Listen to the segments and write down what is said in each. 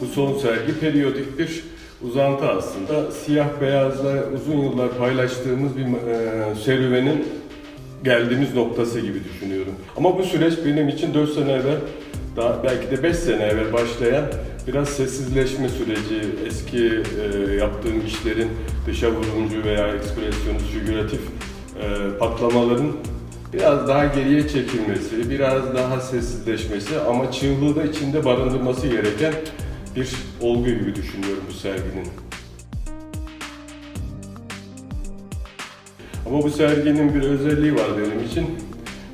Bu son sergi periyodik bir uzantı aslında. Siyah beyazla uzun yıllar paylaştığımız bir e, serüvenin geldiğimiz noktası gibi düşünüyorum. Ama bu süreç benim için 4 sene evvel, daha belki de 5 sene evvel başlayan biraz sessizleşme süreci, eski e, yaptığım işlerin dışa vurumcu veya ekspresyonist, figüratif e, patlamaların biraz daha geriye çekilmesi, biraz daha sessizleşmesi ama çığlığı da içinde barındırması gereken bir olgu gibi düşünüyorum bu serginin. Ama bu serginin bir özelliği var benim için.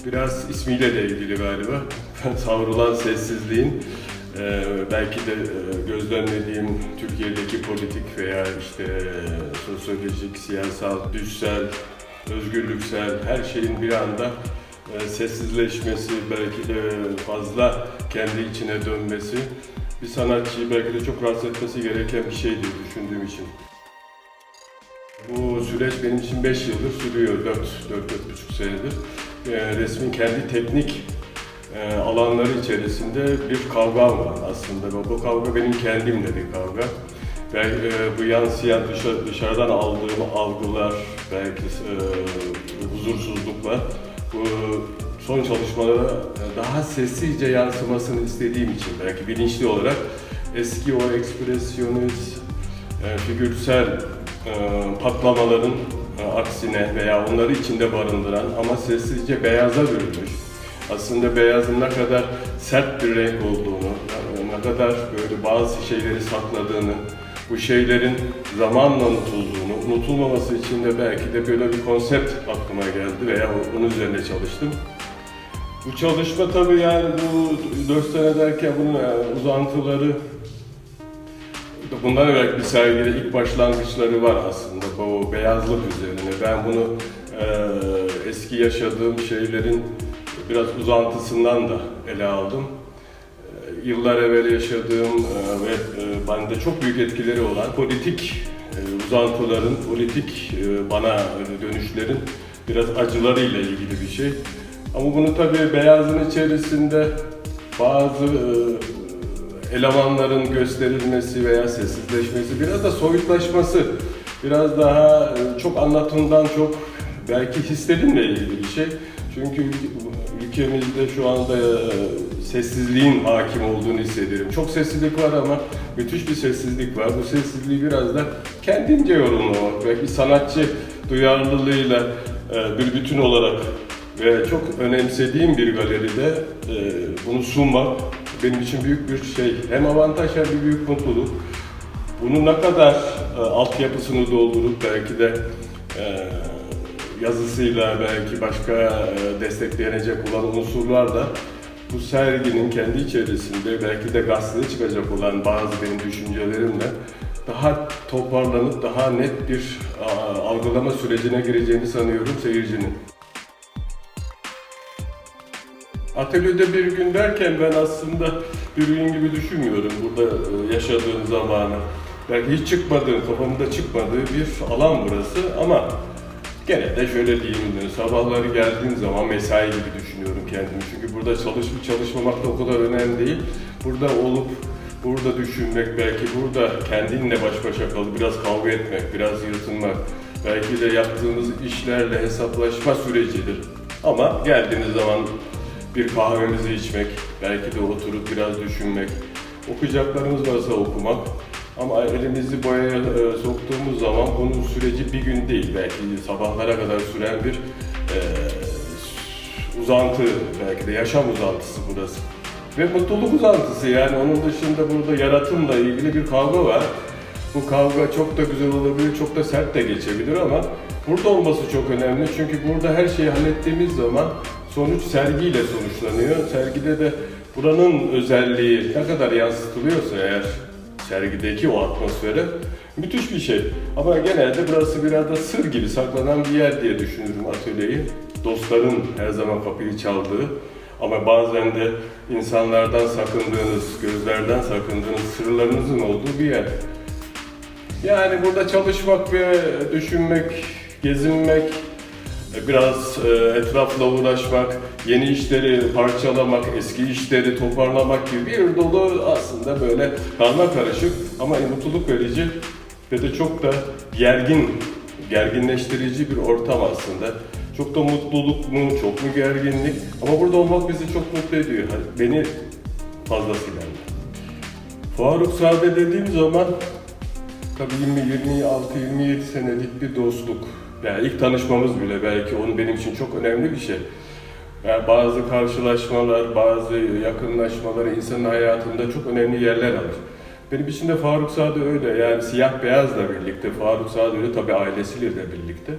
Biraz ismiyle de ilgili galiba. Savrulan sessizliğin e, belki de e, gözlemlediğim Türkiye'deki politik veya işte e, sosyolojik, siyasal, düşsel, özgürlüksel her şeyin bir anda e, sessizleşmesi, belki de fazla kendi içine dönmesi bir sanatçıyı belki de çok rahatsız etmesi gereken bir şey diye düşündüğüm için. Bu süreç benim için 5 yıldır sürüyor, 4 4 buçuk senedir. E, resmin kendi teknik e, alanları içerisinde bir kavgam var aslında. Bu, bu kavga benim kendimle bir kavga. Ve e, bu yansıyan dışa, dışarıdan aldığım algılar, belki e, huzursuzluklar, bu son çalışmalara daha sessizce yansımasını istediğim için belki bilinçli olarak eski o ekspresyonist, e, figürsel e, patlamaların e, aksine veya onları içinde barındıran ama sessizce beyaza bürünmüş. Aslında beyazın ne kadar sert bir renk olduğunu, e, ne kadar böyle bazı şeyleri sakladığını, bu şeylerin zamanla unutulduğunu, unutulmaması için de belki de böyle bir konsept aklıma geldi veya onun üzerine çalıştım. Bu çalışma tabii yani bu 4 sene derken bunun yani uzantıları Bundan evvel bir sergide ilk başlangıçları var aslında bu beyazlık üzerine. Ben bunu e, eski yaşadığım şeylerin biraz uzantısından da ele aldım. E, yıllar evvel yaşadığım e, ve e, bende çok büyük etkileri olan politik e, uzantıların, politik e, bana dönüşlerin biraz acılarıyla ilgili bir şey. Ama bunu tabii beyazın içerisinde bazı e, elemanların gösterilmesi veya sessizleşmesi, biraz da soyutlaşması, biraz daha e, çok anlatımdan çok belki hislerimle ilgili bir şey. Çünkü ül- ülkemizde şu anda e, sessizliğin hakim olduğunu hissediyorum. Çok sessizlik var ama müthiş bir sessizlik var. Bu sessizliği biraz da kendimce yorumlamak, belki sanatçı duyarlılığıyla bir bütün olarak ve çok önemsediğim bir galeride e, bunu sunmak benim için büyük bir şey. Hem avantaj hem bir büyük mutluluk. Bunu ne kadar e, altyapısını doldurup belki de e, yazısıyla belki başka e, desteklenecek olan unsurlar da bu serginin kendi içerisinde belki de gazeteye çıkacak olan bazı benim düşüncelerimle daha toparlanıp daha net bir algılama sürecine gireceğini sanıyorum seyircinin. Atölyede bir gün derken ben aslında bir gün gibi düşünmüyorum burada e, yaşadığım zamanı. Belki hiç çıkmadığım, kafamda çıkmadığı bir alan burası ama gene de şöyle diyeyim, sabahları geldiğim zaman mesai gibi düşünüyorum kendimi. Çünkü burada çalışıp çalışmamak da o kadar önemli değil. Burada olup burada düşünmek, belki burada kendinle baş başa kalıp biraz kavga etmek, biraz yırtınmak, belki de yaptığımız işlerle hesaplaşma sürecidir. Ama geldiğiniz zaman bir kahvemizi içmek, belki de oturup biraz düşünmek, okuyacaklarımız varsa okumak. Ama elimizi boyaya e, soktuğumuz zaman bunun süreci bir gün değil, belki sabahlara kadar süren bir e, uzantı, belki de yaşam uzantısı burası. Ve mutluluk uzantısı yani onun dışında burada yaratımla ilgili bir kavga var. Bu kavga çok da güzel olabilir, çok da sert de geçebilir ama burada olması çok önemli. Çünkü burada her şeyi hallettiğimiz zaman sonuç sergiyle sonuçlanıyor. Sergide de buranın özelliği ne kadar yansıtılıyorsa eğer sergideki o atmosfere müthiş bir şey. Ama genelde burası biraz da sır gibi saklanan bir yer diye düşünürüm atölyeyi. Dostların her zaman kapıyı çaldığı ama bazen de insanlardan sakındığınız, gözlerden sakındığınız sırlarınızın olduğu bir yer. Yani burada çalışmak ve düşünmek, gezinmek, biraz e, etrafla uğraşmak, yeni işleri parçalamak, eski işleri toparlamak gibi bir dolu aslında böyle karma karışık ama mutluluk verici ve de çok da gergin, gerginleştirici bir ortam aslında. Çok da mutluluk mu, çok mu gerginlik ama burada olmak bizi çok mutlu ediyor. Hani Beni fazlasıyla. Faruk Sade dediğim zaman tabii 20, 26, 27 senelik bir dostluk. Yani ilk tanışmamız bile belki onun benim için çok önemli bir şey. Yani bazı karşılaşmalar, bazı yakınlaşmalar insanın hayatında çok önemli yerler alır. Benim için de Faruk Sade öyle. Yani siyah beyazla birlikte, Faruk Sade öyle tabii ailesiyle de birlikte.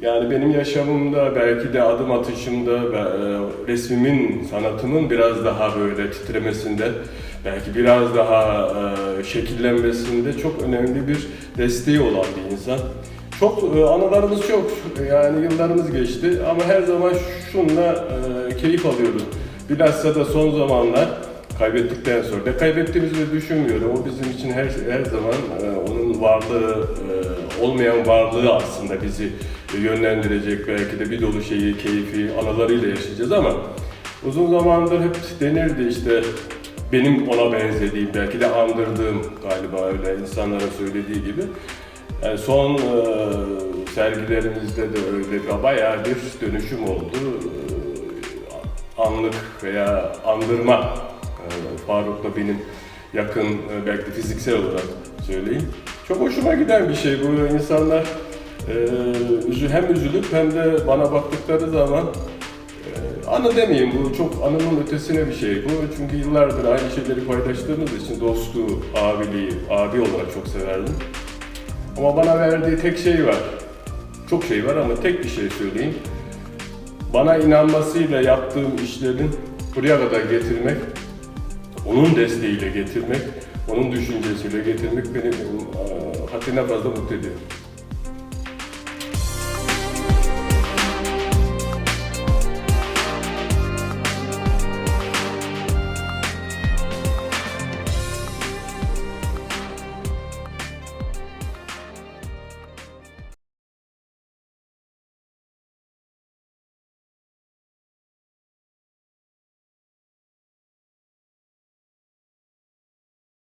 Yani benim yaşamımda belki de adım atışımda e, resmimin, sanatımın biraz daha böyle titremesinde, belki biraz daha e, şekillenmesinde çok önemli bir desteği olan bir insan. Çok e, anılarımız çok, yani yıllarımız geçti ama her zaman şunla e, keyif alıyoruz. Bilhassa da son zamanlar kaybettikten sonra da kaybettiğimizi düşünmüyorum. O bizim için her her zaman e, onun varlığı, e, olmayan varlığı aslında bizi yönlendirecek. Belki de bir dolu şeyi, keyfi, anılarıyla yaşayacağız ama uzun zamandır hep denirdi işte benim ona benzediğim, belki de andırdığım galiba öyle insanların söylediği gibi. Yani son e, sergilerimizde de öyle bayağı bir dönüşüm oldu. E, anlık veya andırma e, Faruk'la benim yakın e, belki fiziksel olarak söyleyeyim. Çok hoşuma giden bir şey bu insanlar e, hem üzülüp hem de bana baktıkları zaman e, anı demeyeyim bu çok anının ötesine bir şey bu çünkü yıllardır aynı şeyleri paylaştığımız için dostluğu, abiliği, abi olarak çok severdim. Ama bana verdiği tek şey var. Çok şey var ama tek bir şey söyleyeyim. Bana inanmasıyla yaptığım işlerin buraya kadar getirmek, onun desteğiyle getirmek, onun düşüncesiyle getirmek beni e, haddine fazla mutlu ediyor.